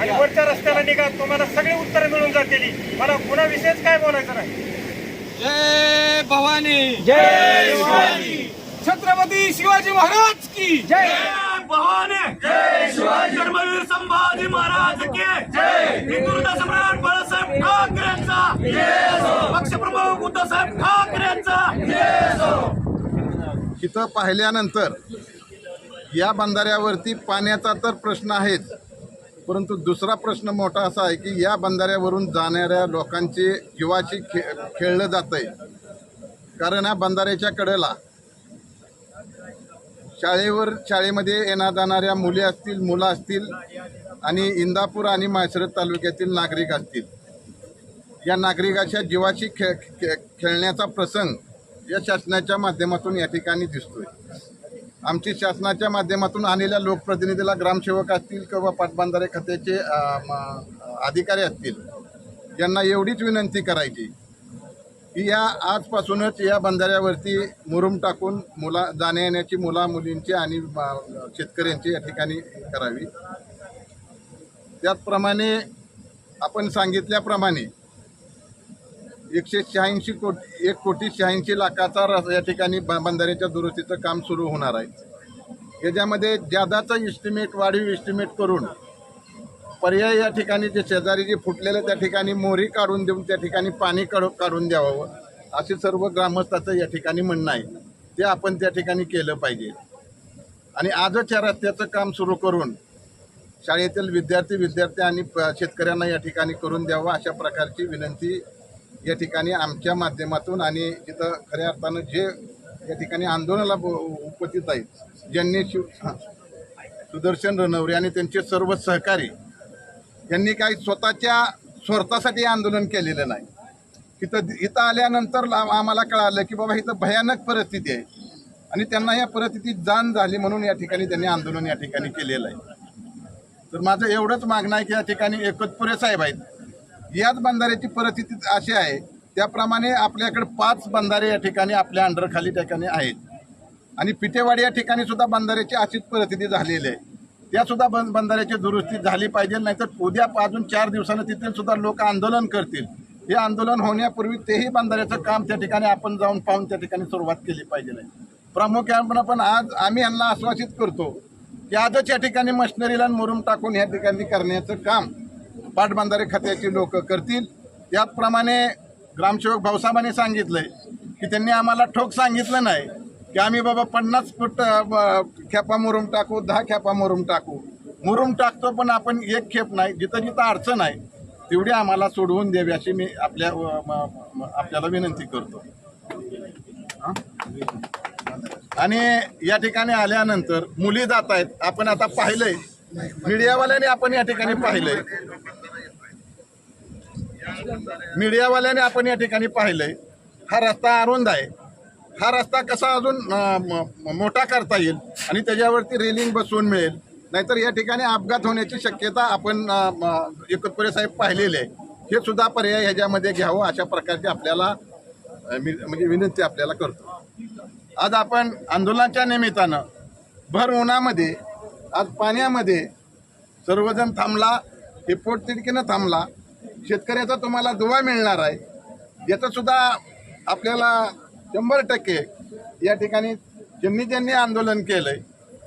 आणि वरच्या रस्त्याला निघा. तुम्हाला सगळी उत्तरं मिळून जातील. मला कुणाविषयीच काय बोलायचं नाही. जय भवानी. जय शिवाजी. छत्रपती शिवाजी महाराज की. जय. भवानी. जय शिवाजी. धर्मवीर संभाजी महाराज के. जय. हिंदुत्व सम्राट बाळासाहेब ठाकरेंचा. पक्षप्रमुख उद्धवसाहेब ठाकरेंचा. इथं पाहिल्यानंतर या बंधाऱ्यावरती पाण्याचा तर प्रश्न आहेच परंतु दुसरा प्रश्न मोठा असा आहे की या बंधाऱ्यावरून जाणाऱ्या लोकांचे जीवाची खे खेळलं जातं आहे कारण या बंधाऱ्याच्या कडेला शाळेवर शाळेमध्ये येणार जाणाऱ्या मुली असतील मुलं असतील आणि इंदापूर आणि माळशिरस तालुक्यातील नागरिक असतील. या नागरिकाच्या जीवाची खे खे खेळण्याचा प्रसंग या शासनाच्या माध्यमातून या ठिकाणी दिसतोय. आमची शासनाच्या माध्यमातून आलेल्या लोकप्रतिनिधीला ग्रामसेवक असतील किंवा पाटबंधारे खात्याचे म, अधिकारी असतील यांना एवढीच विनंती करायची. की या आजपासूनच या बंधाऱ्यावरती मुरुम टाकून मुला जाण्या येण्याची मुला मुलींची आणि शेतकऱ्यांची या ठिकाणी करावी. त्याचप्रमाणे आपण सांगितल्याप्रमाणे एकशे शहाऐंशी कोटी एक कोटी शहाऐंशी लाखाचा रस या ठिकाणी ब- बंधाऱ्याच्या दुरुस्तीचं काम सुरू होणार आहे. याच्यामध्ये ज्यादाचा इस्टिमेट वाढीव इस्टिमेट करून पर्याय या ठिकाणी जे शेजारी जे फुटलेले त्या ठिकाणी मोहरी काढून देऊन त्या ठिकाणी पाणी काढू काढून द्यावं असे सर्व ग्रामस्थाचं या ठिकाणी म्हणणं आहे. ते आपण त्या ठिकाणी केलं पाहिजे. आणि आजच या रस्त्याचं काम सुरू करून शाळेतील विद्यार्थी विद्यार्थी आणि प- शेतकऱ्यांना या ठिकाणी करून द्यावं अशा प्रकारची विनंती या ठिकाणी आमच्या माध्यमातून आणि इथं खऱ्या अर्थानं जे या ठिकाणी आंदोलनाला उपस्थित आहेत ज्यांनी शिव सुदर्शन रणवरे आणि त्यांचे सर्व सहकारी यांनी काही स्वतःच्या स्वार्थासाठी आंदोलन केलेलं नाही. इथं इथं आल्यानंतर आम्हाला कळालं की बाबा इथं भयानक परिस्थिती आहे. आणि त्यांना या परिस्थितीत जाण झाली म्हणून या ठिकाणी त्यांनी आंदोलन या ठिकाणी केलेलं आहे. तर माझं एवढंच मागणं आहे की या ठिकाणी एकतपुरे साहेब आहेत. याच बंधाऱ्याची परिस्थिती अशी आहे त्याप्रमाणे आपल्याकडे पाच बंधारे या ठिकाणी आपल्या अंडरखाली ठिकाणी आहेत. आणि पिठेवाडी या ठिकाणी सुद्धा बंधाऱ्याची अशीच परिस्थिती झालेली आहे. त्यासुद्धा बं बंधाऱ्याची दुरुस्ती झाली पाहिजे नाहीतर उद्या अजून चार दिवसानं तिथे सुद्धा लोक आंदोलन करतील. हे आंदोलन होण्यापूर्वी तेही बंधाऱ्याचं काम त्या ठिकाणी आपण जाऊन पाहून त्या ठिकाणी सुरुवात केली पाहिजे नाही. प्रामुख्याने पण आज आम्ही यांना आश्वासित करतो की आजच या ठिकाणी मशिनरीला मुरुम टाकून या ठिकाणी करण्याचं काम पाटबंधारे खात्याची लोक करतील. त्याचप्रमाणे ग्रामसेवक भाऊसाहेबांनी सांगितलं आहे की त्यांनी आम्हाला ठोक सांगितलं नाही की आम्ही बाबा पन्नास फूट खेपा मुरुम टाकू दहा खेपा मुरुम टाकू. मुरुम टाकतो पण आपण एक खेप नाही जिथं जिथं अडचण आहे तेवढी आम्हाला सोडवून द्यावी अशी मी आपल्या आपल्याला विनंती करतो. आणि या ठिकाणी आल्यानंतर मुली जात आहेत. आपण आता पाहिलंय. मीडियावाल्याने आपण या ठिकाणी पाहिलंय. मीडियावाल्याने आपण या ठिकाणी पाहिलंय. हा रस्ता अरुंद आहे. हा रस्ता कसा अजून म- मोठा करता येईल आणि त्याच्यावरती रेलिंग बसवून मिळेल. नाहीतर या ठिकाणी अपघात होण्याची शक्यता आपण अं, एकतपुरे साहेब पाहिलेले आहे. हे सुद्धा पर्याय ह्याच्यामध्ये घ्यावं अशा प्रकारची आपल्याला म्हणजे विनंती आपल्याला करतो. आज आपण आंदोलनाच्या निमित्तानं भर उन्हामध्ये आज पाण्यामध्ये सर्वजण थांबला हे पोटतिडकीनं थांबला शेतकऱ्याचा तुम्हाला दुवा मिळणार आहे. याचं सुद्धा आपल्याला शंभर टक्के या ठिकाणी ज्यांनी ज्यांनी आंदोलन केलं आहे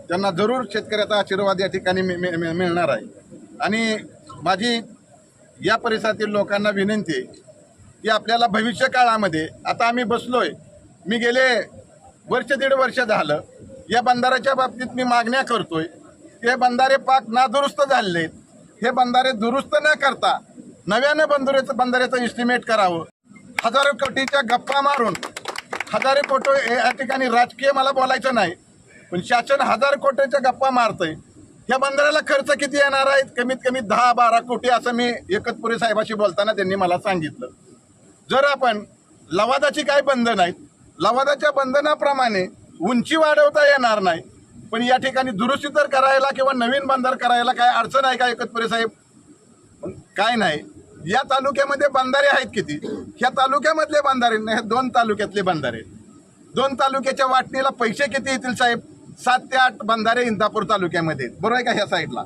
त्यांना जरूर शेतकऱ्याचा आशीर्वाद या ठिकाणी मिळणार आहे. आणि माझी या परिसरातील लोकांना विनंती आहे की आपल्याला भविष्य काळामध्ये आता आम्ही बसलो आहे मी गेले वर्ष दीड वर्ष झालं या बंधाऱ्याच्या बाबतीत मी मागण्या करतोय आहे हे बंधारे पाक नादुरुस्त झालेले आहेत हे बंधारे दुरुस्त न करता नव्यानं बंधाऱ्याचं बंधाऱ्याचं इस्टिमेट करावं. हजारो कोटीच्या गप्पा मारून हजारो कोटी या ठिकाणी राजकीय मला बोलायचं नाही पण शासन हजार कोटीच्या गप्पा मारतंय. या बंदराला खर्च किती येणार आहे? कमीत कमी दहा बारा कोटी असं मी एकतपुरी साहेबाशी बोलताना त्यांनी मला सांगितलं. जर आपण लवादाची काय बंधन आहेत? लवादाच्या बंधनाप्रमाणे उंची वाढवता येणार नाही. पण या ठिकाणी दुरुस्ती तर करायला किंवा नवीन बंदर करायला काय अडचण आहे का एकतपुरे साहेब? काय नाही. या तालुक्यामध्ये बंधारे आहेत किती? ह्या तालुक्यामधले बंधारे नाही ह्या दोन तालुक्यातले बंधारे. दोन तालुक्याच्या वाटणीला पैसे किती येतील साहेब? सात ते आठ बंधारे इंदापूर तालुक्यामध्ये बरोबर आहे का ह्या साईडला?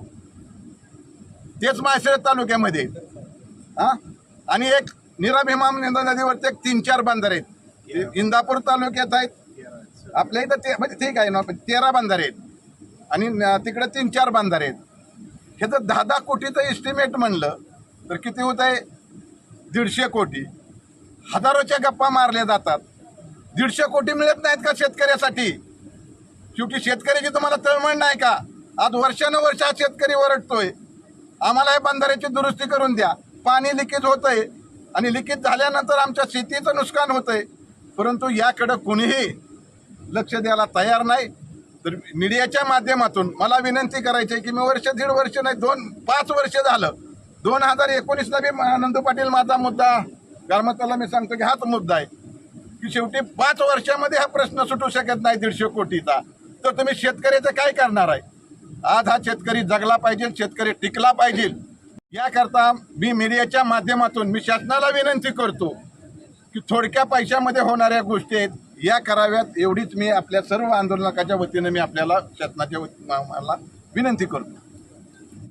तेच माळशेर तालुक्यामध्ये आहेत. हा? आणि एक निरा भीमा नदीवरती एक तीन चार बंधारे आहेत. इंदापूर तालुक्यात आहेत. आपल्या इथं ते म्हणजे ठीक आहे ना तेरा बंधारे आहेत. आणि तिकडे तीन चार बंधारे आहेत. हे तर दहा दहा कोटीचं एस्टिमेट म्हणलं तर किती होत आहे दीडशे कोटी. हजारोच्या गप्पा मारल्या जातात. दीडशे कोटी मिळत नाहीत का शेतकऱ्यासाठी? शेवटी शेतकऱ्याची तुम्हाला तळमळ नाही का? आज वर्षानुवर्ष हा शेतकरी ओरडतोय. आम्हाला या बंधाऱ्याची दुरुस्ती करून द्या. पाणी लिकेज होतंय आणि लिकेज झाल्यानंतर आमच्या शेतीचं नुकसान होतंय. परंतु याकडं कुणीही लक्ष द्यायला तयार नाही. तर मीडियाच्या माध्यमातून मला विनंती करायची आहे की मी वर्ष दीड वर्ष नाही दोन पाच वर्ष झालं. दोन हजार एकोणीसला बी म- नंदू पाटील माझा मुद्दा गारमताला मी सांगतो की हाच मुद्दा आहे. की शेवटी पाच वर्षामध्ये हा प्रश्न सुटू शकत नाही दीडशे कोटीचा. तर तुम्ही शेतकऱ्याचं काय करणार आहे? आज हा शेतकरी जगला पाहिजे शेतकरी टिकला पाहिजे. याकरता मी मीडियाच्या माध्यमातून मी शासनाला विनंती करतो की थोडक्या पैशामध्ये होणाऱ्या गोष्टी आहेत या कराव्यात. एवढीच मी आपल्या सर्व आंदोलकाच्या वतीनं मी आपल्याला शासनाच्या वती- मला विनंती करतो.